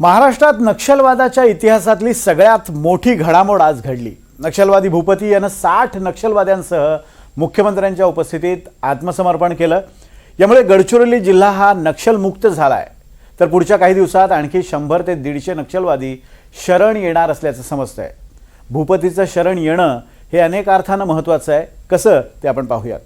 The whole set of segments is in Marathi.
महाराष्ट्रात नक्षलवादाच्या इतिहासातली सगळ्यात मोठी घडामोड आज घडली. नक्षलवादी भूपती यानं साठ नक्षलवाद्यांसह मुख्यमंत्र्यांच्या उपस्थितीत आत्मसमर्पण केलं. यामुळे गडचिरोली जिल्हा हा नक्षलमुक्त झाला आहे तर पुढच्या काही दिवसात आणखी शंभर ते दीडशे नक्षलवादी शरण येणार असल्याचं समजतंय. भूपतीचं शरण येणं हे अनेक अर्थानं महत्त्वाचं आहे. कसं ते आपण पाहूयात.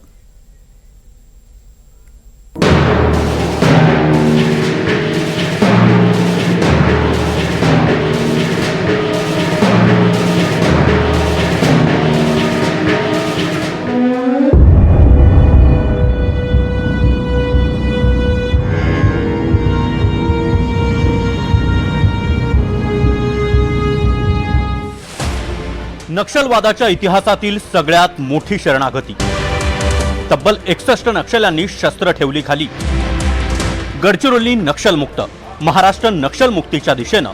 नक्षलवादाच्या इतिहासातील सगळ्यात मोठी शरणागती. तब्बल एकसष्ट नक्षल्यांनी शस्त्र ठेवली खाली. गडचिरोली नक्षलमुक्त महाराष्ट्र नक्षलमुक्तीच्या दिशेनं.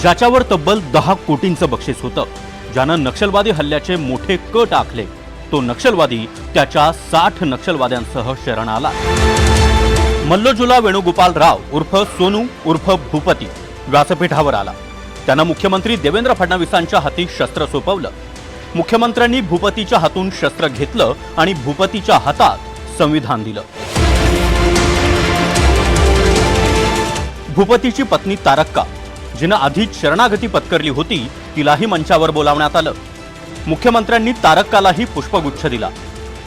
ज्याच्यावर तब्बल दहा कोटींचं बक्षीस होतं. ज्यानं नक्षलवादी हल्ल्याचे मोठे कट आखले तो नक्षलवादी त्याच्या साठ नक्षलवाद्यांसह शरण आला मल्लोजुला वेणुगोपाल राव उर्फ सोनू उर्फ भूपती व्यासपीठावर आला. त्यांना मुख्यमंत्री देवेंद्र फडणवीसांच्या हाती शस्त्र सोपवलं. मुख्यमंत्र्यांनी भूपतीच्या हातून शस्त्र घेतलं आणि भूपतीच्या हातात संविधान दिलं. भूपतीची पत्नी तारक्का जिनं आधीच शरणागती पत्करली होती तिलाही मंचावर बोलावण्यात आलं. मुख्यमंत्र्यांनी तारक्कालाही पुष्पगुच्छ दिला.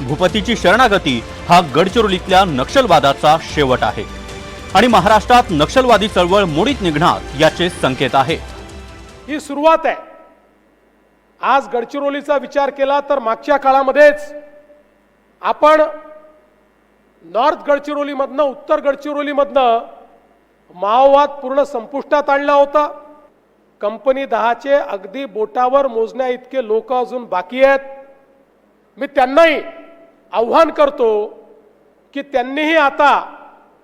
भूपतीची शरणागती हा गडचिरोलीतल्या नक्षलवादाचा शेवट आहे. आणि महाराष्ट्रात नक्षलवादी चळवळ मोडीत निघणार याचे संकेत आहे. ही सुरुवात आहे. आज गडचिरोलीचा विचार केला तर मागच्या काळामध्येच आपण नॉर्थ गडचिरोलीमधनं उत्तर गडचिरोलीमधनं माओवाद पूर्ण संपुष्टात आणला होता. कंपनी दहाचे अगदी बोटावर मोजण्या इतके लोक अजून बाकी आहेत. मी त्यांनाही आव्हान करतो की त्यांनीही आता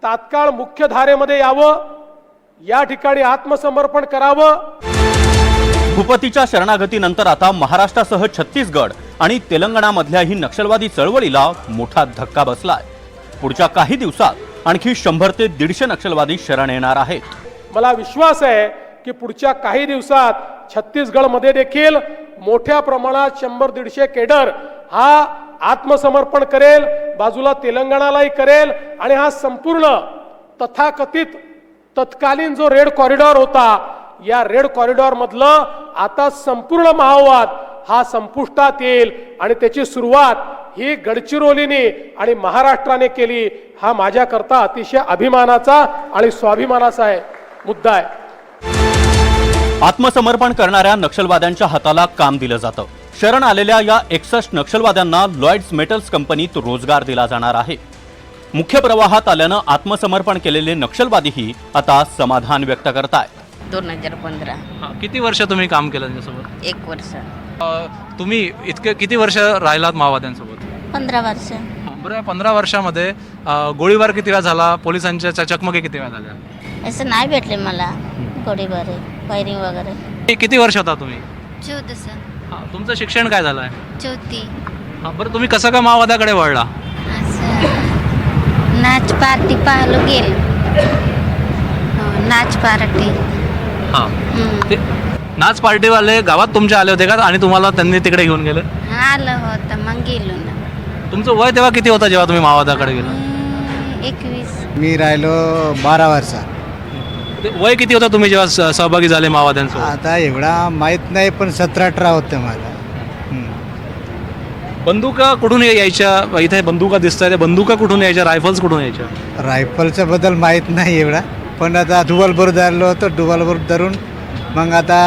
तात्काळ मुख्यधारेमध्ये यावं. या ठिकाणी आत्मसमर्पण करावं. भूपतीच्या शरणागतीनंतर आता महाराष्ट्रासह छत्तीसगड आणि तेलंगणामधल्या ही नक्षलवादी चळवळीला मोठा धक्का बसलाय. पुढच्या काही दिवसात आणखी शंभर ते दीडशे नक्षलवादी शरण येणार आहेत. मला विश्वास आहे की पुढच्या काही दिवसात छत्तीसगडमध्ये देखील मोठ्या प्रमाणात शंभर दीडशे केडर हा आत्मसमर्पण करेल बाजूला तेलंगणालाही करेल आणि हा संपूर्ण तथाकथित तत्कालीन जो रेड कॉरिडॉर होता या रेड कॉरिडॉर मधलं आता संपूर्ण महावाद हा संपुष्टात येईल. आणि त्याची सुरुवात ही गडचिरोलीने आणि महाराष्ट्राने केली. हा माझ्याकरता अतिशय अभिमानाचा आणि स्वाभिमानाचा आहे. मुद्दा आहे. आत्मसमर्पण करणाऱ्या नक्षलवाद्यांच्या हाताला काम दिलं जातं. शरण आलेल्या या एकसष्ट नक्षलवाद्यांना लॉइड्स मेटल्स कंपनीत रोजगार दिला जाणार आहे. मुख्य प्रवाहात आल्यानं आत्मसमर्पण केलेले नक्षलवादीही आता समाधान व्यक्त करतायत. दोन हजार पंधरा. हा, किती वर्ष तुम्ही काम केलं त्यांच्यासोबत? एक वर्ष. अ, तुम्ही इतके किती वर्ष राहिलात माओवाद्यांसोबत? पंधरा वर्ष. बरं या पंधरा वर्षामध्ये अ, गोळीबार किती वेळा झाला? पोलिसांच्या चकमकी किती वेळा झाल्या? असं नाही भेटले मला गोडीबारे फायरिंग वगैरे. कि- किती वर्ष होता तुम्ही? चौदस हा, तुमचं शिक्षण काय झालं आहे चौथी. हा, बरं तुम्ही कसं का माओवाद्याकडे वळला? असं नाच पार्टी पाहायला गेल. हो, नाच पार्टी. हां. ते नाच पार्टीवाले गावात तुमच्या आले होते का? आणि तुम्हाला त्यांनी तिकडे घेऊन गेले? आलं होतं. मग गेलो ना. तुमचं वय तेव्हा किती होतं जेव्हा तुम्ही माओवाद्याकडे गेला? हम्म, एकवीस. मी राहिलो बारा वर्षा ते वय किती होतं तुम्ही जेव्हा स- सहभागी झाले माओवाद्यांसोबत आता एवढा माहीत नाही पण सतरा अठरा होतं मला हम्म. बंदुका कुठून यायच्या? इथे बंदुका दिसत आहे बंदुका कुठून यायच्या? रायफल्स कुठून यायच्या? रायफलच्या बद्दल माहीत नाही एवढा. पण आता डुबलभर धरलो होतं डुबलभर धरून. मग आता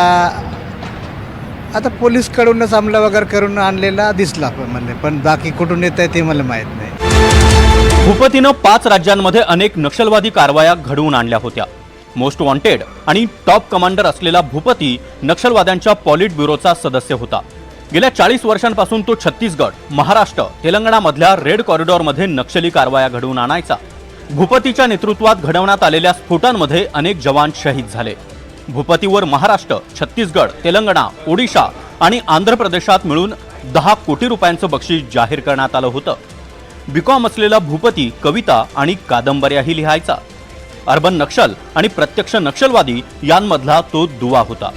आता पोलीसकडूनच अंमला वगैरे करून आणलेला दिसला पण मला पण बाकी कुठून येत आहे ते मला माहीत नाही. भूपतीनं पाच राज्यांमध्ये अनेक नक्षलवादी कारवाया घडवून आणल्या होत्या. मोस्ट वॉन्टेड आणि टॉप कमांडर असलेला भूपती नक्षलवाद्यांच्या पॉलिट ब्युरोचा सदस्य होता. गेल्या चाळीस वर्षांपासून तो छत्तीसगड महाराष्ट्र तेलंगणामधल्या रेड कॉरिडॉरमध्ये नक्षली कारवाया घडवून आणायचा. भूपतीच्या नेतृत्वात घडवण्यात आलेल्या स्फोटांमध्ये अनेक जवान शहीद झाले. भूपतीवर महाराष्ट्र छत्तीसगड तेलंगणा ओडिशा आणि आंध्र प्रदेशात मिळून दहा कोटी रुपयांचं बक्षीस जाहीर करण्यात आलं होतं. बीकॉम असलेला भूपती कविता आणि कादंबऱ्याही लिहायचा. अर्बन नक्षल आणि प्रत्यक्ष नक्षलवादी यांमधला तो दुवा होता.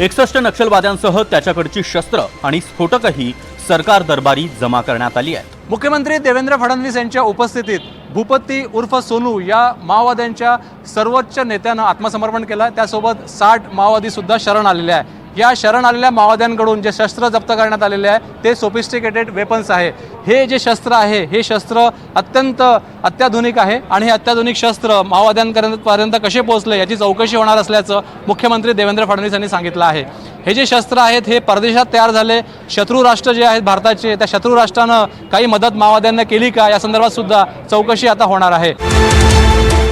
एकसष्ट नक्षलवाद्यांसह त्याच्याकडची शस्त्र आणि स्फोटकही सरकार दरबारी जमा करण्यात आली आहेत. मुख्यमंत्री देवेंद्र फडणवीस यांच्या उपस्थितीत भूपती उर्फ सोनू या माओवाद्यांच्या सर्वोच्च नेत्यानं आत्मसमर्पण केलं त्यासोबत साठ माओवादी सुद्धा शरण आलेले आहे. या शरण आलेल्या माओवाद्यांकडून जे शस्त्र जप्त करण्यात आलेले आहे ते सोफिस्टिकेटेड वेपन्स आहे. हे जे शस्त्र आहे हे शस्त्र अत्यंत अत्याधुनिक आहे आणि हे अत्याधुनिक शस्त्र माओवाद्यांपर्यंत पर्यंत कसे पोहोचले याची चौकशी होणार असल्याचं मुख्यमंत्री देवेंद्र फडणवीस यांनी सांगितलं आहे. हे जे शस्त्र आहेत हे परदेशात तयार झाले. शत्रू राष्ट्र जे आहेत भारताचे त्या शत्रू राष्ट्रानं काही मदत माओवाद्यांना केली का? या संदर्भात सुद्धा चौकशी आता होणार आहे.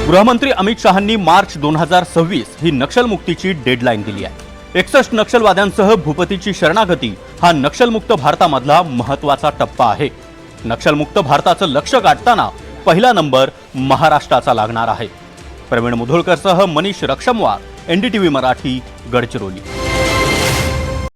गृहमंत्री अमित शहांनी मार्च दोन हजार सव्वीस ही नक्षलमुक्तीची डेडलाईन दिली आहे. एकसष्ट नक्षलवाद्यांसह भूपतीची शरणागती हा नक्षलमुक्त भारतामधला महत्त्वाचा टप्पा आहे. नक्षलमुक्त भारताचं लक्ष गाठताना पहिला नंबर महाराष्ट्राचा लागणार आहे. प्रवीण मुधोळकरसह मनीष रक्षमवार एनडीटीव्ही मराठी गडचिरोली.